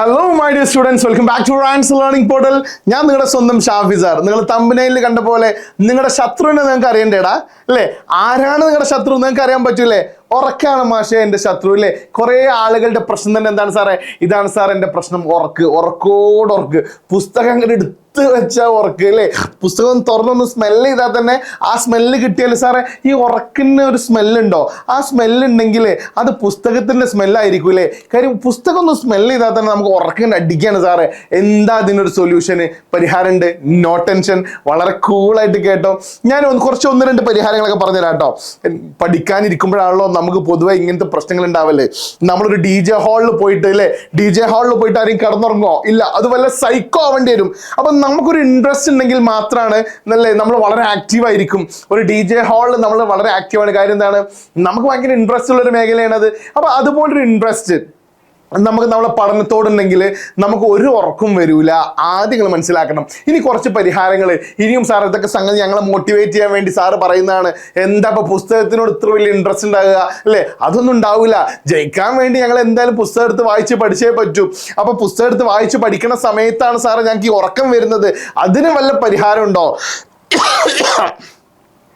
Hello my dear students welcome back to Rans learning portal ഞാൻ നിങ്ങളുടെ സ്വന്തം ഷാഫിസാർ നിങ്ങൾ തമ്പനയിൽ കണ്ട പോലെ നിങ്ങളുടെ ശത്രുവിനെ നിങ്ങൾക്ക് അറിയണ്ടേടാ അല്ലേ? ആരാണ് നിങ്ങളുടെ ശത്രു? നിങ്ങൾക്ക് അറിയാൻ പറ്റൂലേ? ഉറക്കാണ് മാഷെ എന്റെ ശത്രു അല്ലേ? കുറേ ആളുകളുടെ പ്രശ്നം തന്നെ എന്താണ് സാറേ? ഇതാണ് സാർ എന്റെ പ്രശ്നം. ഉറക്ക് ഉറക്കോട് ഉറക്ക്. പുസ്തകം എടുത്ത് വെച്ചാൽ ഉറക്ക് അല്ലേ? പുസ്തകം തുറന്നൊന്ന് സ്മെല്ല് ചെയ്താൽ തന്നെ ആ സ്മെല്ല് കിട്ടിയാൽ സാറേ ഈ ഉറക്കിന് ഒരു സ്മെല്ലുണ്ടോ ആ സ്മെല്ല് ഉണ്ടെങ്കിൽ അത് പുസ്തകത്തിന്റെ സ്മെല്ലായിരിക്കും അല്ലേ? കാര്യം പുസ്തകം ഒന്ന് സ്മെല്ല് ചെയ്താൽ തന്നെ നമുക്ക് ഉറക്കിന് അടിക്കാണ് സാറേ. എന്താ അതിനൊരു സൊല്യൂഷന് പരിഹാരമുണ്ട്. നോ ടെൻഷൻ വളരെ കൂളായിട്ട് കേട്ടോ. ഞാൻ ഒന്ന് കുറച്ച് ഒന്ന് രണ്ട് പരിഹാരങ്ങളൊക്കെ പറഞ്ഞുതരാം കേട്ടോ. പഠിക്കാനിരിക്കുമ്പോഴാണല്ലോ നമുക്ക് പൊതുവെ ഇങ്ങനത്തെ പ്രശ്നങ്ങൾ ഉണ്ടാവല്ലേ നമ്മളൊരു ഡി ജെ ഹാളിൽ പോയിട്ട് അല്ലേ? ഡി ജെ ഹാളിൽ പോയിട്ട് ആരെയും കിടന്നുറങ്ങോ ഇല്ല അത് വല്ല സൈക്കോ ആവേണ്ടി വരും. അപ്പം നമുക്കൊരു ഇൻട്രസ്റ്റ് ഉണ്ടെങ്കിൽ മാത്രമാണ് എന്നല്ലേ നമ്മൾ വളരെ ആക്റ്റീവ് ആയിരിക്കും. ഒരു ഡി ജെ ഹാളിൽ നമ്മൾ വളരെ ആക്റ്റീവാണ് കാര്യം എന്താണ്? നമുക്ക് ഭയങ്കര ഇൻട്രസ്റ്റ് ഉള്ള ഒരു മേഖലയാണ് അത്. അപ്പൊ അതുപോലൊരു ഇൻട്രസ്റ്റ് നമുക്ക് നമ്മളെ പഠനത്തോടുണ്ടെങ്കിൽ നമുക്ക് ഒരു ഉറക്കും വരൂല. ആദ്യം നിങ്ങൾ മനസ്സിലാക്കണം. ഇനി കുറച്ച് പരിഹാരങ്ങൾ. ഇനിയും സാർ ഇതൊക്കെ സംഗതി ഞങ്ങളെ മോട്ടിവേറ്റ് ചെയ്യാൻ വേണ്ടി സാറ് പറയുന്നതാണ്. എന്താ ഇപ്പൊ പുസ്തകത്തിനോട് ഇത്ര വലിയ ഇൻട്രസ്റ്റ് ഉണ്ടാകുക അല്ലേ? അതൊന്നും ഉണ്ടാവില്ല ജയിക്കാൻ വേണ്ടി ഞങ്ങൾ എന്തായാലും പുസ്തകം എടുത്ത് വായിച്ച് പഠിച്ചേ പറ്റൂ. അപ്പൊ പുസ്തകം എടുത്ത് വായിച്ച് പഠിക്കുന്ന സമയത്താണ് സാറ് ഞങ്ങൾക്ക് ഈ ഉറക്കം വരുന്നത്. അതിന് വല്ല പരിഹാരം ഉണ്ടോ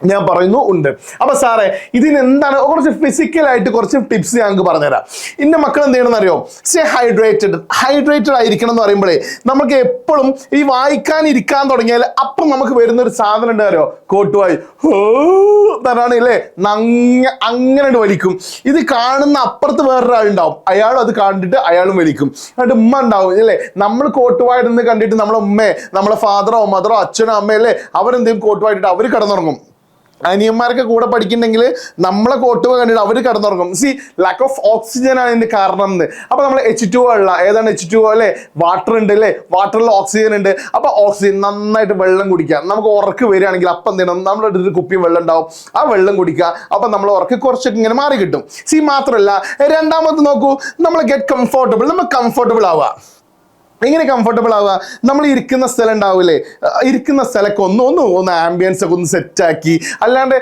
ഞാൻ പറയുന്നു ഉണ്ട്. അപ്പൊ സാറേ ഇതിന് എന്താണ് കുറച്ച് ഫിസിക്കൽ ആയിട്ട് കുറച്ച് ടിപ്സ് ഞങ്ങൾക്ക് പറഞ്ഞുതരാം. ഇന്ന മക്കൾ എന്ത് ചെയ്യണമെന്ന് അറിയോ? സേ ഹൈഡ്രേറ്റഡ് ഹൈഡ്രേറ്റഡ് ആയിരിക്കണം എന്ന് പറയുമ്പോഴേ നമുക്ക് എപ്പോഴും ഈ വായിക്കാൻ ഇരിക്കാൻ തുടങ്ങിയാൽ അപ്പം നമുക്ക് വരുന്ന ഒരു സാധനം ഉണ്ട് അറിയോ? കോട്ടുവായി. തരാണ് ഇല്ലേ? നങ്ങ അങ്ങനെ വലിക്കും. ഇത് കാണുന്ന അപ്പുറത്ത് വേറൊരാളുണ്ടാവും. അയാളും അത് കണ്ടിട്ട് അയാളും വലിക്കും. എന്നിട്ട് ഉമ്മ ഉണ്ടാവും അല്ലേ നമ്മൾ കോട്ടുവായിട്ട് കണ്ടിട്ട് നമ്മളെ ഉമ്മയെ നമ്മളെ ഫാദറോ മദറോ അച്ഛനോ അമ്മയല്ലേ അവരെന്തെങ്കിലും കോട്ടുവായിട്ടിട്ട് അവർ കിടന്നുറങ്ങും. അനിയന്മാരൊക്കെ കൂടെ പഠിക്കുന്നുണ്ടെങ്കിൽ നമ്മളെ കോട്ടുക കണ്ടിട്ട് അവർ കിടന്നുറങ്ങും. സി ലാക്ക് ഓഫ് ഓക്സിജൻ ആണ് ഇതിന്റെ കാരണം എന്ന്. അപ്പൊ നമ്മൾ എച്ച് ടു ഉള്ള ഏതാണ് എച്ച് ടു അല്ലെ? വാട്ടർ ഉണ്ട് അല്ലേ? വാട്ടറിൽ ഓക്സിജൻ ഉണ്ട്. അപ്പൊ ഓക്സിജൻ നന്നായിട്ട് വെള്ളം കുടിക്കാം നമുക്ക് ഉറക്ക് വരികയാണെങ്കിൽ അപ്പം എന്ത് ചെയ്യണം? നമ്മുടെ അടുത്ത് ഒരു കുപ്പിയും വെള്ളം ഉണ്ടാവും. ആ വെള്ളം കുടിക്കുക. അപ്പൊ നമ്മൾ ഉറക്ക് കുറച്ചൊക്കെ ഇങ്ങനെ മാറി കിട്ടും സി മാത്രമല്ല രണ്ടാമത് നോക്കൂ. നമ്മൾ ഗെറ്റ് കംഫോർട്ടബിൾ നമ്മൾ കംഫോർട്ടബിൾ ആവുക. എങ്ങനെ കംഫർട്ടബിൾ ആവുക? നമ്മൾ ഇരിക്കുന്ന സ്ഥലം ഉണ്ടാവില്ലേ? ഇരിക്കുന്ന സ്ഥലമൊക്കെ ഒന്ന് ഒന്ന് ഒന്ന് ആംബിയൻസ് ഒക്കെ ഒന്ന് സെറ്റാക്കി അല്ലാണ്ട്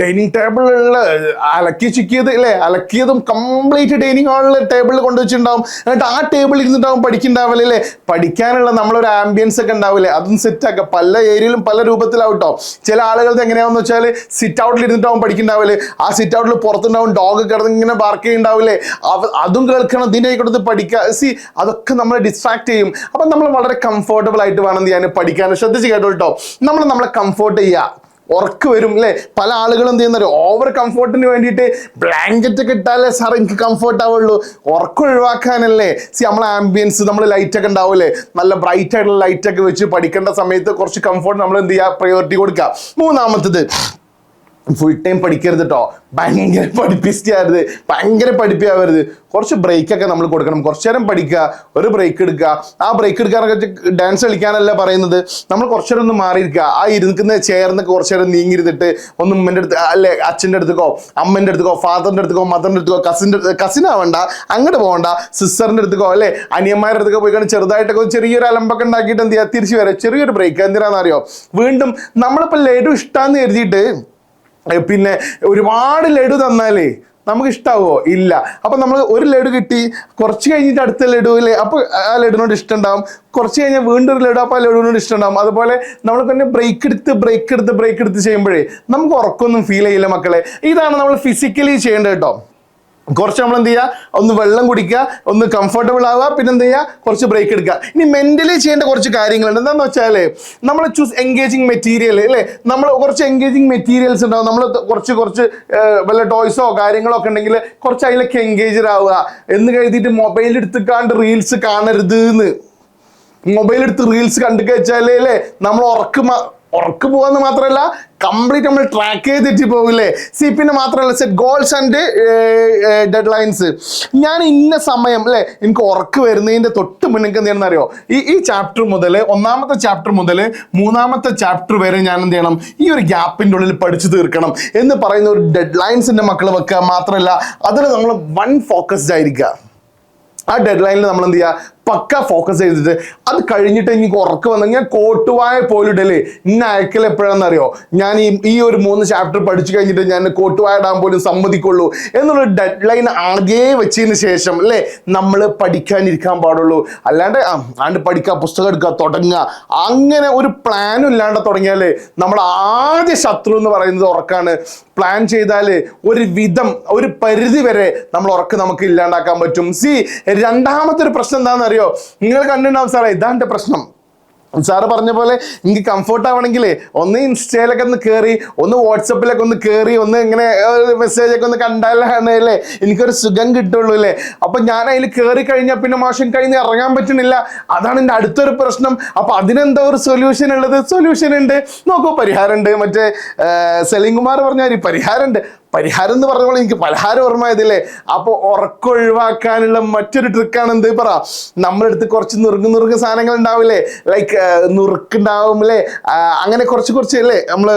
ഡൈനിങ് ടേബിളിലുള്ള അലക്കി ചുക്കിയത് അല്ലേ അലക്കിയതും കംപ്ലീറ്റ് ഡൈനിങ് ഹാളിൽ ടേബിളിൽ കൊണ്ടുവച്ചിട്ടുണ്ടാവും എന്നിട്ട് ആ ടേബിളിൽ ഇരുന്നിട്ടാവും പഠിക്കുന്നുണ്ടാവില്ല പഠിക്കാനുള്ള നമ്മളൊരു ആംബിയൻസ് ഒക്കെ ഉണ്ടാവില്ലേ അതും സെറ്റാക്കുക പല ഏരിയയിലും പല രൂപത്തിലാവട്ടോ. ചില ആളുകൾക്ക് എങ്ങനെയാണെന്ന് വെച്ചാൽ സിറ്റ് ഔട്ടിൽ ഇരുന്നിട്ടാവും പഠിക്കുന്നുണ്ടാവില്ലേ ആ സിറ്റ് ഔട്ടിൽ പുറത്തുണ്ടാവും ഡോഗ് കിടന്ന് ഇങ്ങനെ പാർക്ക് ചെയ്യുന്നുണ്ടാവില്ലേ അതും കേൾക്കണം ഇതിന്റെ കൊടുത്ത് പഠിക്കുക സി അതൊക്കെ നമ്മളെ ഡിസ്ട്രാക്ട് ചെയ്യും. അപ്പം നമ്മൾ വളരെ കംഫർട്ടബിൾ ആയിട്ട് വേണം ചെയ്യാൻ പഠിക്കാൻ. ശ്രദ്ധിച്ച് കേട്ടോ കേട്ടോ നമ്മൾ നമ്മളെ കംഫർട്ട് ചെയ്യുക ഉറക്ക് വരും അല്ലേ പല ആളുകളും എന്ത് ചെയ്യുന്ന ഓവർ കംഫർട്ടിന് വേണ്ടിയിട്ട് ബ്ലാങ്കറ്റ് ഇട്ടാലേ സാർ എനിക്ക് കംഫർട്ട് ആവുള്ളൂ. ഉറക്കം ഒഴിവാക്കാനല്ലേ? സി നമ്മൾ ആംബിയൻസ് നമ്മൾ ലൈറ്റ് ഒക്കെ ഉണ്ടാവില്ലേ നല്ല ബ്രൈറ്റ് ആയിട്ടുള്ള ലൈറ്റ് ഒക്കെ വെച്ച് പഠിക്കേണ്ട സമയത്ത് കുറച്ച് കംഫർട്ട് നമ്മൾ എന്ത് ചെയ്യുക പ്രയോറിറ്റി കൊടുക്കുക മൂന്നാമത്തത് ഫുൾ ടൈം പഠിക്കരുത് കേട്ടോ ഭയങ്കര പഠിപ്പിച്ചായിരുന്നു ഭയങ്കര പഠിപ്പിയാവരുത്. കുറച്ച് ബ്രേക്ക് ഒക്കെ നമ്മൾ കൊടുക്കണം. കുറച്ചു നേരം പഠിക്കുക. ഒരു ബ്രേക്ക് എടുക്കുക. ആ ബ്രേക്ക് എടുക്കാനൊക്കെ ഡാൻസ് കളിക്കാനല്ല പറയുന്നത്? നമ്മൾ കുറച്ചു നേരം ഒന്ന് മാറിയിരിക്കുക. ആ ഇരുന്നിക്കുന്ന ചേർന്നൊക്കെ കുറച്ചു നേരം നീങ്ങിയിരുന്നിട്ട് ഒന്ന് ഉമ്മന്റെ അടുത്ത് അല്ലെ അച്ഛന്റെ അടുത്തേക്കോ അമ്മന്റെ അടുത്തേക്കോ ഫാദറിന്റെ അടുത്തേക്കോ മദറിന്റെ അടുത്തേക്കോ കസിന്റെ കസിൻ ആവണ്ട. അങ്ങോട്ട് പോകണ്ട സിസ്റ്ററിന്റെ അടുത്തേക്കോ അല്ലെ അനിയന്മാരുടെ അടുത്തൊക്കെ പോയി കഴിഞ്ഞാൽ ചെറുതായിട്ടൊക്കെ ചെറിയൊരു അലമ്പൊക്കെ ഉണ്ടാക്കിയിട്ട് എന്ത് ചെയ്യുക തിരിച്ചു വരാം. ചെറിയൊരു ബ്രേക്ക് എന്തിനാണെന്നറിയോ വീണ്ടും നമ്മളിപ്പോൾ ലഡു ഇഷ്ടമാന്ന് കരുതിയിട്ട് പിന്നെ ഒരുപാട് ലഡു തന്നാലേ നമുക്ക് ഇഷ്ടാവോ ഇല്ല. അപ്പൊ നമ്മൾ ഒരു ലഡു കിട്ടി കുറച്ച് കഴിഞ്ഞിട്ട് അടുത്ത ലഡു അല്ലേ അപ്പൊ ആ ലഡുവിനോട് ഇഷ്ടം ഉണ്ടാവും കുറച്ച് കഴിഞ്ഞാൽ വീണ്ടും ഒരു ലഡു അപ്പൊ ആ ലഡുവിനോട് ഇഷ്ടം ഉണ്ടാവും അതുപോലെ നമ്മൾ പിന്നെ ബ്രേക്ക് എടുത്ത് ബ്രേക്ക് എടുത്ത് ബ്രേക്ക് എടുത്ത് ചെയ്യുമ്പോഴേ നമുക്ക് ഉറക്കമൊന്നും ഫീൽ ചെയ്യില്ല മക്കളെ. ഇതാണ് നമ്മൾ ഫിസിക്കലി ചെയ്യേണ്ടത് കേട്ടോ കുറച്ച് നമ്മൾ എന്ത് ചെയ്യുക ഒന്ന് വെള്ളം കുടിക്കുക ഒന്ന് കംഫർട്ടബിൾ ആവുക പിന്നെ എന്ത് ചെയ്യുക കുറച്ച് ബ്രേക്ക് എടുക്കുക. ഇനി മെന്റലി ചെയ്യേണ്ട കുറച്ച് കാര്യങ്ങളുണ്ട്. എന്താണെന്ന് വെച്ചാൽ നമ്മൾ ചൂസ് എൻഗേജിങ് മെറ്റീരിയൽ അല്ലേ നമ്മൾ കുറച്ച് എൻഗേജിങ് മെറ്റീരിയൽസ് ഉണ്ടാവും. നമ്മൾ കുറച്ച് കുറച്ച് വല്ല ടോയ്സോ കാര്യങ്ങളോ ഒക്കെ ഉണ്ടെങ്കിൽ കുറച്ച് അതിലൊക്കെ എൻഗേജഡ് ആവുക. എന്ന് കരുതിയിട്ട് മൊബൈൽ എടുത്തിക്കാണ്ട് റീൽസ് കാണരുത് എന്ന് മൊബൈൽ എടുത്ത് റീൽസ് കണ്ടു കഴിച്ചാലേ അല്ലേ നമ്മൾ ഉറക്ക് ഉറക്ക് പോകാന്ന് മാത്രമല്ല കംപ്ലീറ്റ് നമ്മൾ ട്രാക്ക് ചെയ്ത് തെറ്റി പോകില്ലേ സി പിന്നെ മാത്രമല്ല set goals and deadlines ഞാൻ ഇന്ന സമയം അല്ലേ? എനിക്ക് ഉറക്ക് വരുന്നതിന്റെ തൊട്ട് മുന്നേ എന്ത് ചെയ്യണം അറിയോ ഈ ഈ ചാപ്റ്റർ മുതൽ ഒന്നാമത്തെ ചാപ്റ്റർ മുതൽ മൂന്നാമത്തെ ചാപ്റ്റർ വരെ ഞാൻ എന്ത് ചെയ്യണം? ഈ ഒരു ഗ്യാപ്പിന്റെ ഉള്ളിൽ പഠിച്ചു തീർക്കണം എന്ന് പറയുന്ന ഒരു ഡെഡ് ലൈൻസിന്റെ മക്കൾ വെക്കുക മാത്രമല്ല അതിൽ നമ്മൾ വൺ ഫോക്കസ്ഡ് ആയിരിക്കുക. ആ ഡെഡ് ലൈനിൽ നമ്മൾ എന്ത് ചെയ്യുക? പക്ക ഫോക്കസ് ചെയ്തിട്ട്. അത് കഴിഞ്ഞിട്ട് എനിക്ക് ഉറക്ക് വന്നു. ഞാൻ കോട്ടുവായ പോലും ഇടൽ ഇന്ന അയക്കൽ എപ്പോഴാണെന്നറിയോ? ഞാൻ ഈ ഈ ഒരു മൂന്ന് ചാപ്റ്റർ പഠിച്ചു കഴിഞ്ഞിട്ട് ഞാൻ കോട്ടുവായ ഇടാൻ പോലും സമ്മതിക്കുള്ളൂ എന്നുള്ള ഡെഡ് ലൈൻ ആകെ വെച്ചതിന് ശേഷം അല്ലേ? നമ്മൾ പഠിക്കാനിരിക്കാൻ പാടുള്ളൂ. അല്ലാണ്ട് ആണ്ട് പഠിക്കുക പുസ്തകം എടുക്കുക തുടങ്ങുക അങ്ങനെ ഒരു പ്ലാനും ഇല്ലാണ്ട് തുടങ്ങിയാൽ നമ്മൾ ആദ്യ ശത്രു എന്ന് പറയുന്നത് ഉറക്കാണ്. പ്ലാൻ ചെയ്താൽ ഒരു വിധം ഒരു പരിധി വരെ നമ്മൾ ഉറക്ക് നമുക്ക് ഇല്ലാണ്ടാക്കാൻ പറ്റും. സി രണ്ടാമത്തെ ഒരു പ്രശ്നം എന്താണെന്നറിയോ? നിങ്ങൾ കണ്ടിട്ടുണ്ടാവും സാറേ ഇതാണ്ട് പ്രശ്നം. സാറ് പറഞ്ഞ പോലെ എനിക്ക് കംഫർട്ട് ആവണമെങ്കിൽ ഒന്ന് ഇൻസ്റ്റയിലൊക്കെ ഒന്ന് കയറി ഒന്ന് വാട്സപ്പിലൊക്കെ ഒന്ന് കയറി ഒന്ന് ഇങ്ങനെ മെസ്സേജ് ഒക്കെ ഒന്ന് കണ്ടാലാണ് അല്ലേ? എനിക്കൊരു സുഖം കിട്ടുള്ളൂ അല്ലേ? അപ്പൊ ഞാൻ അതിൽ കയറി കഴിഞ്ഞാൽ പിന്നെ മാഷം കഴിഞ്ഞ് ഇറങ്ങാൻ പറ്റണില്ല അതാണ് എന്റെ അടുത്തൊരു പ്രശ്നം. അപ്പൊ അതിനെന്താ ഒരു സൊല്യൂഷൻ ഉള്ളത്? സൊല്യൂഷൻ ഉണ്ട്. നോക്കൂ പരിഹാരം ഉണ്ട് മറ്റേ സലീം കുമാർ പറഞ്ഞാൽ പരിഹാരം ഉണ്ട് പരിഹാരം എന്ന് പറഞ്ഞപ്പോൾ എനിക്ക് പലഹാരം ഓർമ്മയതില്ലേ അപ്പോൾ ഉറക്കൊഴിവാക്കാനുള്ള മറ്റൊരു ട്രിക്കാണ് എന്ത് പറ? നമ്മളെടുത്ത് കുറച്ച് നുറുങ്ങ് നുറുങ്ങ് സാധനങ്ങൾ ഉണ്ടാവില്ലേ? ലൈക്ക് നുറുക്കുണ്ടാവും അല്ലേ അങ്ങനെ കുറച്ച് കുറച്ച് അല്ലേ നമ്മൾ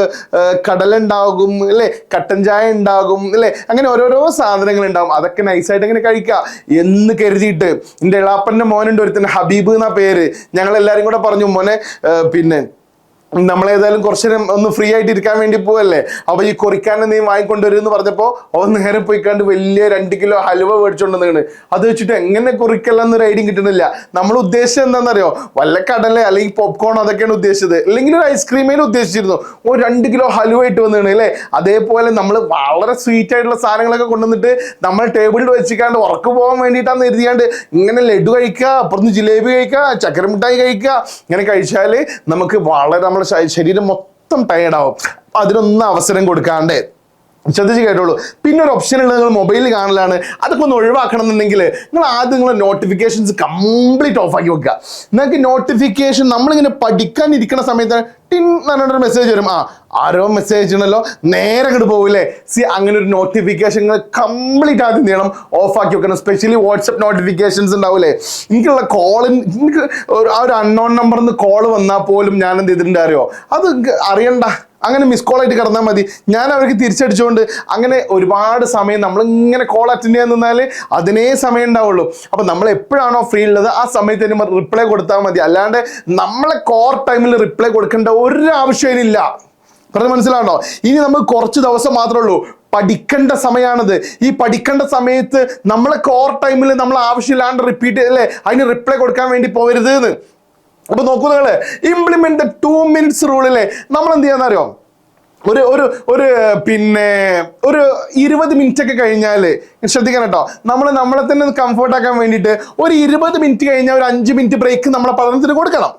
കടലുണ്ടാകും അല്ലേ കട്ടൻ ചായ ഉണ്ടാകും അല്ലേ അങ്ങനെ ഓരോരോ സാധനങ്ങൾ ഉണ്ടാവും. അതൊക്കെ നൈസായിട്ട് ഇങ്ങനെ കഴിക്കുക എന്ന് കരുതിയിട്ട് എന്റെ ഇളാപ്പന്റെ മോനുണ്ട് ഒരുത്തൻ ഹബീബ് എന്നാ പേര്. ഞങ്ങൾ എല്ലാവരും കൂടെ പറഞ്ഞു മോനെ പിന്നെ നമ്മളേതായാലും കുറച്ചു നേരം ഒന്ന് ഫ്രീ ആയിട്ട് ഇരിക്കാൻ വേണ്ടി പോവല്ലേ? അപ്പൊ ഈ കൊറിക്കാനെ നീ വാങ്ങിക്കൊണ്ടുവരും എന്ന് പറഞ്ഞപ്പോ അവൻ നേരെ പോയിക്കാണ്ട് വലിയ രണ്ട് കിലോ ഹലുവ മേടിച്ചോണ്ടെന്നാണ് അത് വെച്ചിട്ട് എങ്ങനെ കുറിക്കല്ലെന്നൊരു ഐഡിയ കിട്ടുന്നില്ല. നമ്മൾ ഉദ്ദേശിച്ചത് എന്താണെന്നറിയോ? വല്ല കടല അല്ലെങ്കിൽ പോപ്കോൺ അതൊക്കെയാണ് ഉദ്ദേശിച്ചത്. അല്ലെങ്കിൽ ഒരു ഐസ്ക്രീമേലും ഉദ്ദേശിച്ചിരുന്നു. ഓ രണ്ട് കിലോ ഹലുവ ഇട്ട് വന്നാണ് അല്ലേ? അതേപോലെ നമ്മൾ വളരെ സ്വീറ്റ് ആയിട്ടുള്ള സാധനങ്ങളൊക്കെ കൊണ്ടുവന്നിട്ട് നമ്മൾ ടേബിളിൽ വെച്ചിക്കാണ്ട് ഉറക്കു പോകാൻ വേണ്ടിയിട്ടാന്ന് എഴുതിയാണ്ട് ഇങ്ങനെ ലഡു കഴിക്കുക അപ്പുറത്ത് ജിലേബി കഴിക്കുക ചക്കര മിഠായി കഴിക്കുക ഇങ്ങനെ കഴിച്ചാൽ നമുക്ക് വളരെ ശരീരം മൊത്തം ടയർഡാവും അതിനൊന്നും അവസരം കൊടുക്കാണ്ട് ശ്രദ്ധിച്ച് കേട്ടോളൂ. പിന്നെ ഒരു ഓപ്ഷൻ ഉള്ളത് നിങ്ങൾ മൊബൈലിൽ കാണലാണ്. അതൊക്കെ ഒന്ന് ഒഴിവാക്കണം എന്നുണ്ടെങ്കിൽ നിങ്ങൾ ആദ്യം നിങ്ങളെ നോട്ടിഫിക്കേഷൻസ് കംപ്ലീറ്റ് ഓഫ് ആക്കി വെക്കുക. നിങ്ങൾക്ക് നോട്ടിഫിക്കേഷൻ നമ്മളിങ്ങനെ പഠിക്കാൻ ഇരിക്കുന്ന സമയത്ത് ടിൻ എന്ന് പറഞ്ഞൊരു മെസ്സേജ് വരും. ആ ആരോ മെസ്സേജ് ചെയ്യണല്ലോ നേരെ അങ്ങോട്ട് പോകില്ലേ സി അങ്ങനെ ഒരു നോട്ടിഫിക്കേഷൻ കംപ്ലീറ്റ് ആദ്യം ചെയ്യണം? ഓഫ് ആക്കി വെക്കണം. സ്പെഷ്യലി വാട്സപ്പ് നോട്ടിഫിക്കേഷൻസ് ഉണ്ടാവില്ലേ? എനിക്കുള്ള കോളിൻ എനിക്ക് ആ ഒരു അൺനോൺ നമ്പറിൽ നിന്ന് കോൾ വന്നാൽ പോലും ഞാൻ എന്ത് ചെയ്തിട്ടുണ്ടായിരുന്നോ അത് അറിയണ്ട. അങ്ങനെ മിസ് കോൾ ആയിട്ട് കിടന്നാൽ മതി. ഞാൻ അവർക്ക് തിരിച്ചടിച്ചുകൊണ്ട് അങ്ങനെ ഒരുപാട് സമയം നമ്മൾ ഇങ്ങനെ കോൾ അറ്റൻഡ് ചെയ്യാൻ നിന്നാൽ അതിനേ സമയം ഉണ്ടാവുള്ളൂ. അപ്പം നമ്മൾ എപ്പോഴാണോ ഫ്രീ ഉള്ളത് ആ സമയത്ത് തന്നെ റിപ്ലൈ കൊടുത്താൽ മതി. അല്ലാണ്ട് നമ്മളെ കോർ ടൈമിൽ റിപ്ലൈ കൊടുക്കേണ്ട ഒരു ആവശ്യമില്ല പറഞ്ഞ മനസ്സിലാണോ ഇനി നമുക്ക് കുറച്ച് ദിവസം മാത്രമേ ഉള്ളൂ. പഠിക്കേണ്ട സമയമാണത് ഈ പഠിക്കേണ്ട സമയത്ത് നമ്മളെ കോർ ടൈമിൽ നമ്മൾ ആവശ്യമില്ലാണ്ട് റിപ്പീറ്റ് അല്ലേ? അതിന് റിപ്ലൈ കൊടുക്കാൻ വേണ്ടി പോകരുത് എന്ന്. അപ്പൊ നോക്കൂ നിങ്ങൾ ഇംപ്ലിമെന്റ് ദ ടു മിനിറ്റ്സ് റൂളിലെ നമ്മൾ എന്ത് ചെയ്യാന്നറിയോ ഒരു ഒരു ഒരു പിന്നെ ഒരു ഇരുപത് മിനിറ്റ് ഒക്കെ കഴിഞ്ഞാൽ ശ്രദ്ധിക്കണം കേട്ടോ നമ്മൾ നമ്മളെ തന്നെ കംഫർട്ട് ആക്കാൻ വേണ്ടിയിട്ട് ഒരു ഇരുപത് മിനിറ്റ് കഴിഞ്ഞാൽ ഒരു അഞ്ച് മിനിറ്റ് ബ്രേക്ക് നമ്മളെ പഠനത്തിന് കൊടുക്കണം.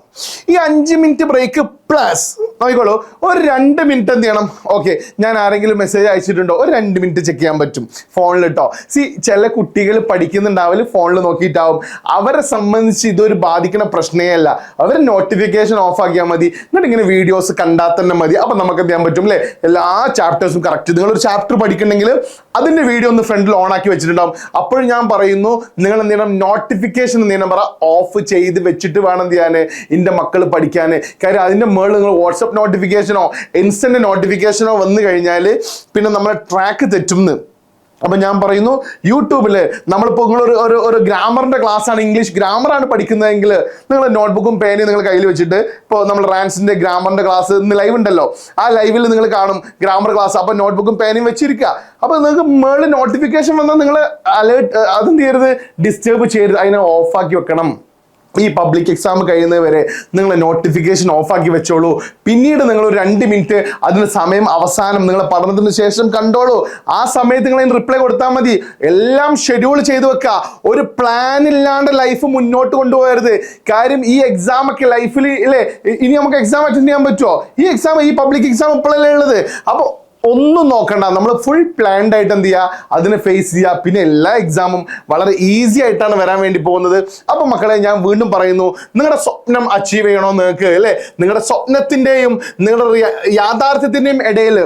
ഈ അഞ്ച് മിനിറ്റ് ബ്രേക്ക് പ്ലസ് നോക്കിക്കോളൂ. ഒരു രണ്ട് മിനിറ്റ് എന്ത് ചെയ്യണം? ഓക്കെ ഞാൻ ആരെങ്കിലും മെസ്സേജ് അയച്ചിട്ടുണ്ടോ? ഒരു രണ്ട് മിനിറ്റ് ചെക്ക് ചെയ്യാൻ പറ്റും ഫോണിൽ കേട്ടോ സി ചില കുട്ടികൾ പഠിക്കുന്നുണ്ടാവില്ല ഫോണിൽ നോക്കിയിട്ടാവും. അവരെ സംബന്ധിച്ച് ഇതൊരു ബാധിക്കുന്ന പ്രശ്നമേ അല്ല. അവർ നോട്ടിഫിക്കേഷൻ ഓഫ് ആക്കിയാൽ മതി. എന്നിട്ട് ഇങ്ങനെ വീഡിയോസ് കണ്ടാൽ തന്നെ മതി. അപ്പം നമുക്ക് എന്ത് ചെയ്യാൻ പറ്റും അല്ലേ എല്ലാ ചാപ്റ്റേഴ്സും കറക്റ്റ് ഒരു ചാപ്റ്റർ പഠിക്കണമെങ്കിൽ അതിന്റെ വീഡിയോ ഒന്ന് ഫ്രണ്ടിൽ ഓൺ ആക്കി വെച്ചിട്ടുണ്ടാവും. അപ്പോൾ ഞാൻ പറയുന്നു നിങ്ങൾ എന്ത് ചെയ്യണം? നോട്ടിഫിക്കേഷൻ എന്ത് ചെയ്യണം? പറ ഓഫ് ചെയ്ത് വെച്ചിട്ട് വേണം എന്ത് ചെയ്യാൻ എന്റെ മക്കൾ പഠിക്കാൻ കാര്യം അതിന്റെ മുകളിൽ നിങ്ങൾ വാട്സപ്പ് നോട്ടിഫിക്കേഷനോ ഇൻസ്റ്റന്റ് നോട്ടിഫിക്കേഷനോ വന്നു കഴിഞ്ഞാൽ പിന്നെ നമ്മളെ ട്രാക്ക് തെറ്റും അപ്പൊ ഞാൻ പറയുന്നു യൂട്യൂബിൽ നമ്മളിപ്പോൾ നിങ്ങൾ ഒരു ഒരു ഒരു ഗ്രാമറിന്റെ ക്ലാസ് ആണ് ഇംഗ്ലീഷ് ഗ്രാമറാണ് പഠിക്കുന്നതെങ്കിൽ നിങ്ങൾ നോട്ട്ബുക്കും പേനയും നിങ്ങൾ കയ്യിൽ വെച്ചിട്ട് ഇപ്പോൾ നമ്മൾ റാൻസിന്റെ ഗ്രാമറിന്റെ ക്ലാസ് ഇന്ന് ലൈവ് ഉണ്ടല്ലോ. ആ ലൈവിൽ നിങ്ങൾ കാണും ഗ്രാമർ ക്ലാസ് അപ്പൊ നോട്ട്ബുക്കും പേനയും വെച്ചിരിക്കുക. അപ്പൊ നിങ്ങൾക്ക് മേളിൽ നോട്ടിഫിക്കേഷൻ വന്നാൽ നിങ്ങൾ അലേർട്ട് അതെന്ത് ചെയ്യരുത്? ഡിസ്റ്റേബ് ചെയ്യരുത്. അതിനെ ഓഫാക്കി വെക്കണം. ഈ പബ്ലിക് എക്സാം കഴിയുന്നത് വരെ നിങ്ങൾ നോട്ടിഫിക്കേഷൻ ഓഫാക്കി വെച്ചോളൂ. പിന്നീട് നിങ്ങൾ ഒരു രണ്ട് മിനിറ്റ് അതിന് സമയം അവസാനം നിങ്ങൾ പഠനത്തിന് ശേഷം കണ്ടോളൂ. ആ സമയത്ത് നിങ്ങൾ റിപ്ലൈ കൊടുത്താൽ മതി. എല്ലാം ഷെഡ്യൂൾ ചെയ്ത് വെക്കുക ഒരു പ്ലാൻ ഇല്ലാണ്ട് ലൈഫ് മുന്നോട്ട് കൊണ്ടുപോകരുത്. കാര്യം ഈ എക്സാം ഒക്കെ ലൈഫിൽ ഇല്ലേ? ഇനി നമുക്ക് എക്സാം അറ്റൻഡ് ചെയ്യാൻ പറ്റുമോ ഈ എക്സാം ഈ പബ്ലിക് എക്സാം ഇപ്പോഴല്ലേ ഉള്ളത്? അപ്പോൾ ഒന്നും നോക്കണ്ട. നമ്മൾ ഫുൾ പ്ലാൻഡ് ആയിട്ട് എന്ത് ചെയ്യുക അതിനെ ഫേസ് ചെയ്യുക പിന്നെ എല്ലാ എക്സാമും വളരെ ഈസി ആയിട്ടാണ് വരാൻ വേണ്ടി പോകുന്നത്. അപ്പൊ മക്കളെ ഞാൻ വീണ്ടും പറയുന്നു നിങ്ങളുടെ സ്വപ്നം അച്ചീവ് ചെയ്യണോ നിങ്ങൾക്ക് അല്ലേ? നിങ്ങളുടെ സ്വപ്നത്തിന്റെയും നിങ്ങളുടെ യാഥാർത്ഥ്യത്തിന്റെയും ഇടയിൽ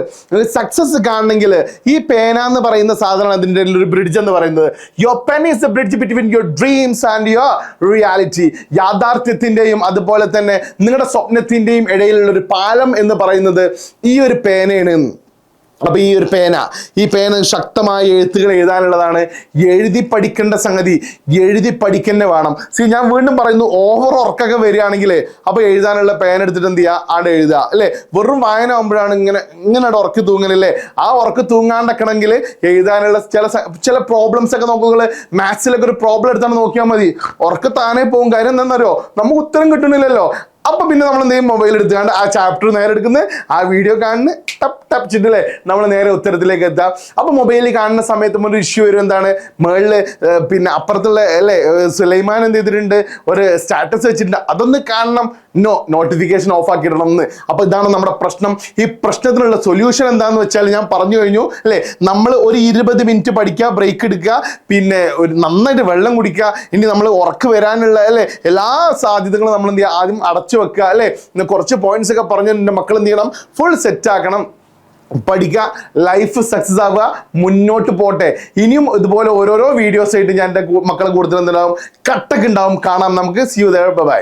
സക്സസ് കാണണമെങ്കിൽ ഈ പേന എന്ന് പറയുന്ന സാധനം അതിന്റെ ഒരു ബ്രിഡ്ജ് എന്ന് പറയുന്നത്. Your pen is a bridge between your dreams and your reality യാഥാർത്ഥ്യത്തിന്റെയും അതുപോലെ തന്നെ നിങ്ങളുടെ സ്വപ്നത്തിന്റെയും ഇടയിലുള്ള ഒരു പാലം എന്ന് പറയുന്നത് ഈ ഒരു പേനയാണ്. അപ്പൊ ഈ ഒരു പേന ഈ പേന ശക്തമായ എഴുത്തുകൾ എഴുതാനുള്ളതാണ്. എഴുതി പഠിക്കേണ്ട സംഗതി എഴുതി പഠിക്കന്നെ വേണം. സി ഞാൻ വീണ്ടും പറയുന്നു ഓവർ ഉറക്കൊക്കെ വരികയാണെങ്കിൽ അപ്പൊ എഴുതാനുള്ള പേന എടുത്തിട്ട് എന്ത് ചെയ്യുക ആടെ എഴുതുക അല്ലേ? വെറും വായന ആകുമ്പോഴാണ് ഇങ്ങനെ ഇങ്ങനെ ഉറക്കി തൂങ്ങലല്ലേ? ആ ഉറക്കി തൂങ്ങാണ്ടക്കണമെങ്കിൽ എഴുതാനുള്ള ചില ചില പ്രോബ്ലംസ് ഒക്കെ നോക്കുക മാത്സിലൊക്കെ ഒരു പ്രോബ്ലം എടുത്താണ് നോക്കിയാൽ മതി. ഉറക്ക് താനേ പോകും കാര്യം എന്താണെന്നറിയോ? നമുക്ക് ഉത്തരം കിട്ടണില്ലല്ലോ അപ്പൊ പിന്നെ നമ്മൾ എന്ത് മൊബൈൽ എടുത്തുകൊണ്ട് ആ ചാപ്റ്റർ നേരെ എടുക്കുന്നത് ആ വീഡിയോ കാണുന്ന ടപ്പ് ടപ്പ് ചിട്ടില്ലേ നമ്മൾ നേരെ ഉത്തരത്തിലേക്ക് എത്താം. അപ്പൊ മൊബൈലിൽ കാണുന്ന സമയത്ത് ഒരു ഇഷ്യൂ വരും. എന്താണ്? മേളിൽ പിന്നെ അപ്പുറത്തുള്ള അല്ലേ? സുലൈമാൻ എന്ത് ചെയ്തിട്ടുണ്ട്? ഒരു സ്റ്റാറ്റസ് വെച്ചിട്ടുണ്ട്. അതൊന്ന് കാണണം. നോ നോട്ടിഫിക്കേഷൻ ഓഫ് ആക്കിയിടണം എന്ന്. അപ്പൊ ഇതാണ് നമ്മുടെ പ്രശ്നം. ഈ പ്രശ്നത്തിനുള്ള സൊല്യൂഷൻ എന്താന്ന് വെച്ചാൽ ഞാൻ പറഞ്ഞു കഴിഞ്ഞു അല്ലേ? നമ്മൾ ഒരു ഇരുപത് മിനിറ്റ് പഠിക്കുക ബ്രേക്ക് എടുക്കുക പിന്നെ ഒരു നന്നായിട്ട് വെള്ളം കുടിക്കുക ഇനി നമ്മൾ ഉറക്ക് വരാനുള്ള അല്ലേ? എല്ലാ സാധ്യതകളും നമ്മൾ എന്ത് ചെയ്യുക? ആദ്യം അടച്ചു വെക്കുക അല്ലേ? കുറച്ച് പോയിന്റ്സ് ഒക്കെ പറഞ്ഞു എന്റെ മക്കൾ എന്ത് ചെയ്യണം? ഫുൾ സെറ്റ് ആക്കണം. പഠിക്കുക ലൈഫ് സക്സസ് ആവുക മുന്നോട്ട് പോട്ടെ. ഇനിയും ഇതുപോലെ ഓരോരോ വീഡിയോസ് ആയിട്ട് ഞാൻ എന്റെ മക്കളെ കൂടുതൽ എന്തുണ്ടാവും? കട്ടൊക്കെ ഉണ്ടാവും. കാണാം നമുക്ക്. C U by